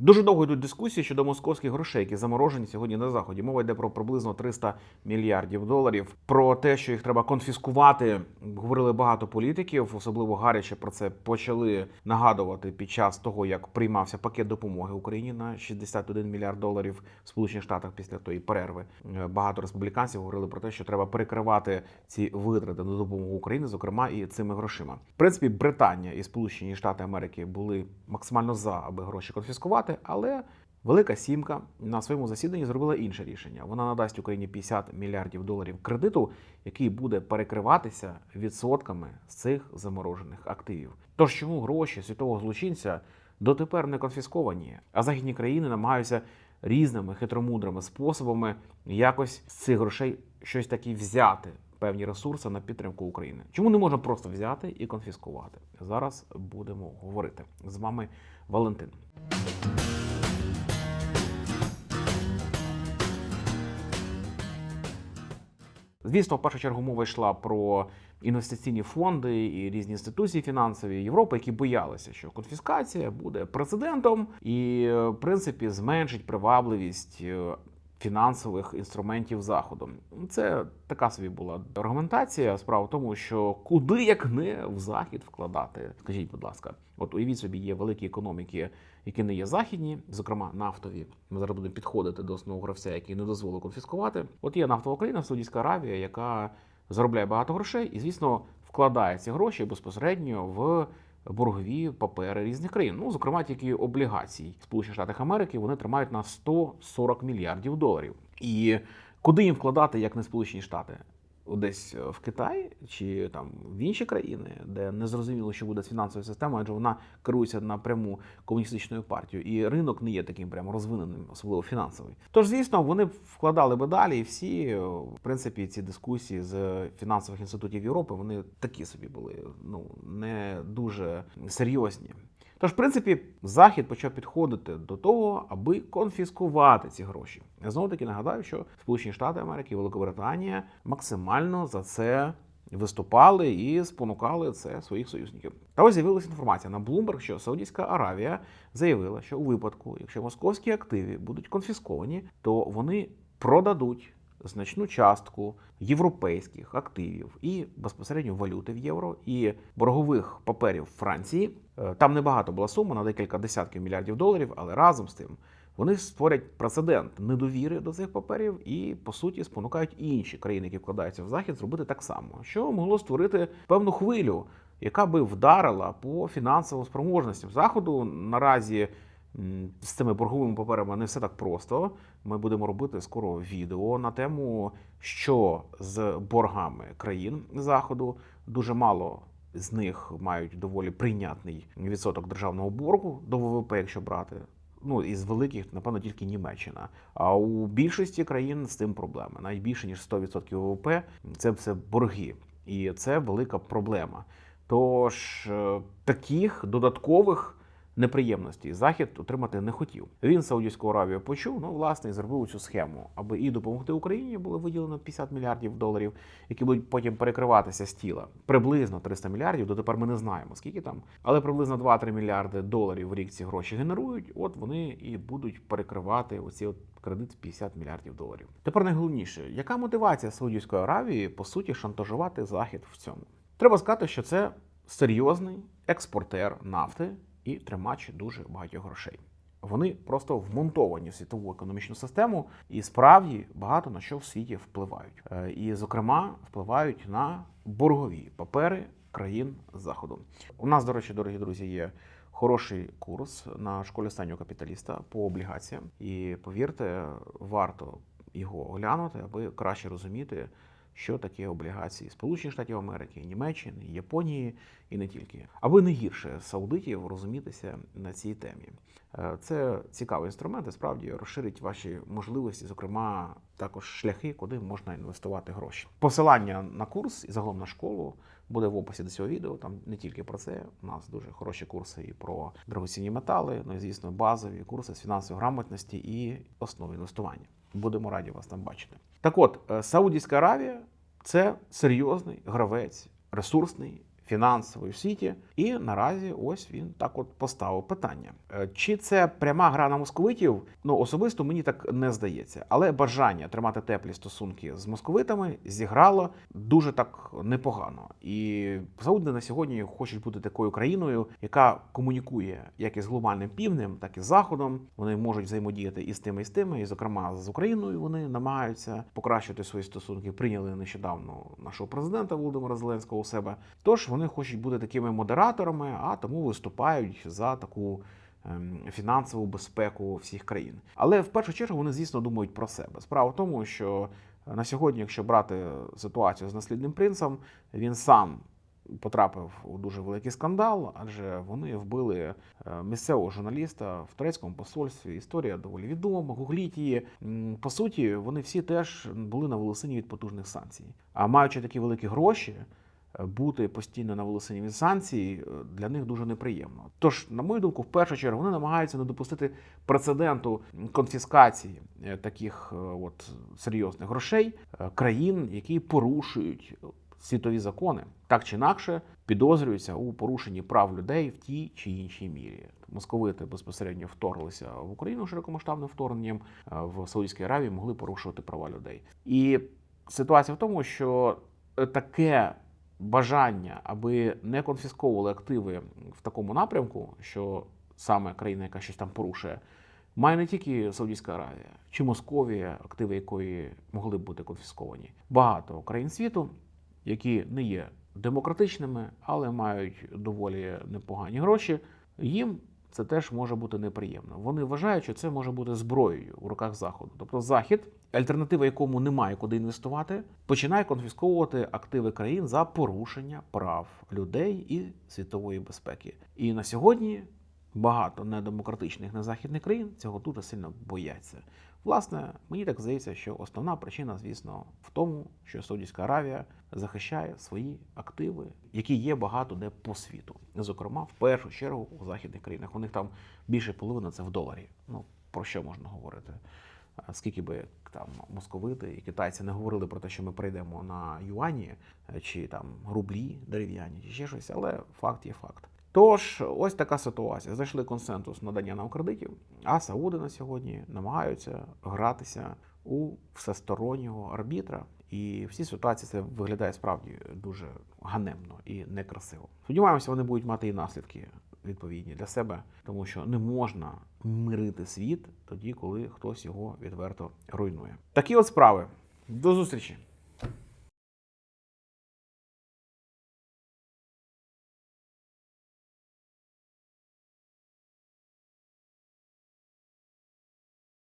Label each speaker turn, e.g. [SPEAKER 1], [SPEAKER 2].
[SPEAKER 1] Дуже довго йдуть дискусії щодо московських грошей, які заморожені сьогодні на заході. Мова йде про приблизно 300 мільярдів доларів. Про те, що їх треба конфіскувати, говорили багато політиків, особливо гаряче про це почали нагадувати під час того, як приймався пакет допомоги Україні на 61 мільярд доларів в Сполучених Штатах після тої перерви. Е, Багато республіканців говорили про те, що треба перекривати ці витрати на допомогу Україні, зокрема і цими грошима. В принципі, Британія і Сполучені Штати Америки були максимально за, аби гроші конфіскувати, але Велика сімка на своєму засіданні зробила інше рішення. Вона надасть Україні 50 мільярдів доларів кредиту, який буде перекриватися відсотками з цих заморожених активів. Тож чому гроші світового злочинця дотепер не конфісковані, а західні країни намагаються різними хитромудрими способами якось з цих грошей щось таке взяти. Певні ресурси на підтримку України. Чому не можна просто взяти і конфіскувати? Зараз будемо говорити з вами Валентин. Звісно, в першу чергу мова йшла про інвестиційні фонди і різні інституції фінансові Європи, які боялися, що конфіскація буде прецедентом і, е, в принципі, зменшить привабливість е, фінансових інструментів заходу. Це така собі була аргументація. Справа в тому, що куди як не в захід вкладати. Скажіть, будь ласка, от уявіть собі, є великі економіки, які не є західні, зокрема нафтові. Ми зараз будемо підходити до основного гравця, який не дозволив конфіскувати. От є нафтова країна, Саудівська Аравія, яка заробляє багато грошей, і звісно вкладає ці гроші безпосередньо в боргові папери різних країн. Ну, зокрема, тільки облігації Сполучених Штатів Америки вони тримають на 140 мільярдів доларів. І куди їм вкладати, як не Сполучені Штати? Десь в Китай чи там в інші країни, де не зрозуміло, що буде з фінансовою системою, адже вона керується напряму комуністичною партією, і ринок не є таким прямо розвиненим, особливо фінансовий. Тож, звісно, вони вкладали би далі, і всі, в принципі, ці дискусії з фінансових інститутів Європи вони такі собі були, ну не дуже серйозні. Тож, в принципі, захід почав підходити до того, аби конфіскувати ці гроші. Я знову таки нагадаю, що Сполучені Штати Америки і Великобританія максимально за це виступали і спонукали це своїх союзників. Та ось з'явилася інформація на Bloomberg, що Саудівська Аравія заявила, що у випадку, якщо московські активи будуть конфісковані, то вони продадуть значну частку європейських активів і безпосередньо валюти в євро і боргових паперів Франції. Е, Там небагато була сума на декілька десятків мільярдів доларів, але разом з тим вони створять прецедент недовіри до цих паперів і по суті спонукають інші країни, які вкладаються в захід, зробити так само, що могло створити певну хвилю, яка би вдарила по фінансовим спроможностям заходу. Наразі з цими борговими паперами не все так просто. Ми будемо робити скоро відео на тему, що з боргами країн заходу дуже мало. З них мають доволі прийнятний відсоток державного боргу до ВВП, якщо брати. Ну із великих, напевно, тільки Німеччина. А у більшості країн з цим проблеми. Навіть більше ніж 100% ВВП це все борги, і це велика проблема. Тож е, таких додаткових неприємностей захід отримати не хотів. Він Саудівську Аравію почув. Ну власне і зробив цю схему, аби і допомогти Україні було виділено 50 мільярдів доларів, які будуть потім перекриватися з тіла. Приблизно 300 мільярдів. Дотепер ми не знаємо скільки там, але приблизно 2-3 мільярди доларів в рік ці гроші генерують. От вони і будуть перекривати оці от кредит в 50 мільярдів доларів. Тепер найголовніше, яка мотивація Саудівської Аравії по суті шантажувати захід в цьому? Треба сказати, що це серйозний експортер нафти і тримач дуже багатьох грошей. Вони просто вмонтовані в світову економічну систему і справді багато на що в світі впливають. Е, І, зокрема, впливають на боргові папери країн заходу. У нас, до речі, дорогі друзі, є хороший курс на школі останнього капіталіста по облігаціям. І повірте, варто його оглянути, аби краще розуміти, що таке облігації Сполучених Штатів Америки, Німеччини, Японії і не тільки, аби не гірше саудитів розумітися на цій темі. Е, Це цікавий інструмент, і справді розширить ваші можливості, зокрема також шляхи, куди можна інвестувати гроші. Посилання на курс і загалом на школу буде в описі до цього відео. Там не тільки про це. У нас дуже хороші курси і про дорогоцінні метали, ну і звісно, базові курси з фінансової грамотності і основи інвестування. Будемо раді вас там бачити. Так от, е, Саудівська Аравія це серйозний гравець, ресурсний, фінансової в світі. І наразі ось він так от поставив питання: Е, чи це пряма гра на московитів? Ну особисто мені так не здається, але бажання тримати теплі стосунки з московитами зіграло дуже так непогано. І Сауди на сьогодні хочуть бути такою країною, яка комунікує як із глобальним півднем, так і з заходом. Вони можуть взаємодіяти і з тими, і з тими, і зокрема з Україною. Вони намагаються покращити свої стосунки. Прийняли нещодавно нашого президента Володимира Зеленського у себе. Тож вони хочуть бути такими модераторами, а тому виступають за таку. ем, Фінансову безпеку всіх країн, але в першу чергу вони, звісно, думають про себе. Справа в тому, що на сьогодні, якщо брати ситуацію з наслідним принцем, він сам потрапив у дуже великий скандал, адже вони вбили е, місцевого журналіста в турецькому посольстві. Історія доволі відома. Гугліть її. По суті, вони всі теж були на волосині від потужних санкцій. А маючи такі великі гроші. Е, Бути постійно на волосині від санкцій е, для них дуже неприємно. Тож, на мою думку, в першу чергу вони намагаються не допустити прецеденту конфіскації е, таких от серйозних грошей країн, які порушують світові закони, так чи інакше підозрюються у порушенні прав людей в тій чи іншій мірі. Московити безпосередньо вторглися в Україну широкомасштабним вторгненням в Саудівській Аравії могли порушувати права людей. І ситуація в тому, що таке бажання, аби не конфісковували активи в такому напрямку, що саме країна, яка щось там порушує, має не тільки Саудівська Аравія чи Московія, активи якої могли б бути конфісковані. Багато країн світу, які не є демократичними, але мають доволі непогані гроші. Їм це теж може бути неприємно. Вони вважають, що це може бути зброєю в руках заходу. Тобто захід, альтернатива якому немає куди інвестувати, починає конфісковувати активи країн за порушення прав людей і світової безпеки. І на сьогодні багато недемократичних незахідних країн цього дуже сильно бояться. Власне, мені так здається, що основна причина, звісно, в тому, що Саудівська Аравія захищає свої активи, які є багато де по світу. Зокрема, в першу чергу у західних країнах. У них там більше половини це в доларі. Ну про що можна говорити? Скільки би там московити і китайці не говорили про те, що ми прийдемо на юані чи там рублі дерев'яні, чи ще щось, але факт є факт. Тож, ось така ситуація. Знайшли консенсус надання нам кредитів, а Сауди на сьогодні намагаються гратися у всестороннього арбітра. І в цій ситуації це виглядає справді дуже ганебно і некрасиво. Сподіваємося, вони будуть мати і наслідки відповідні для себе, тому що не можна мирити світ тоді, коли хтось його відверто руйнує. Такі от справи. До зустрічі!